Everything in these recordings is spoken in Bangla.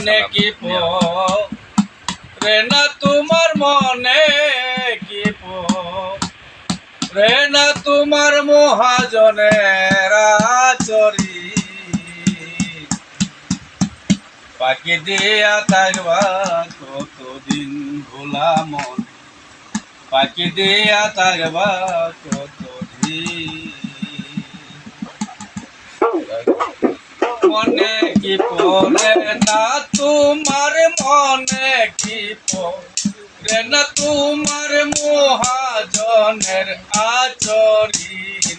মনে কি পেনা তোমার মনে কি পেনা তোমার মহাজনেরা চরি পাকি দিয়া থাকবা কতদিন ভোলা মন পাকি দিয়া থাকবা কতদিন মনে কি পড়ে না? তোমার মনে কি পড়ে না? তোমার মহাজনের আচরিন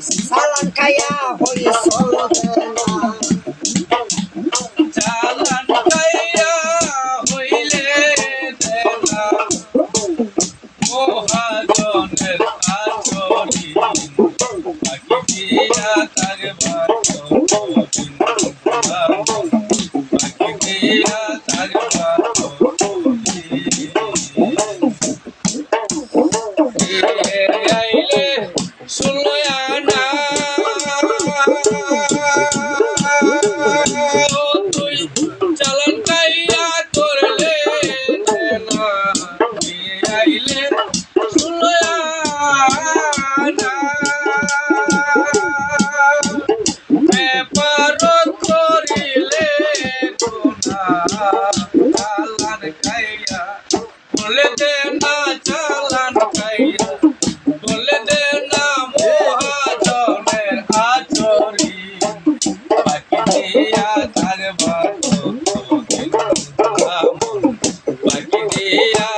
Salankaya hoy solodana. Salankaya hoyle dena. Mohajoner ajoli. Akiya tarbar yeah.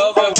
cover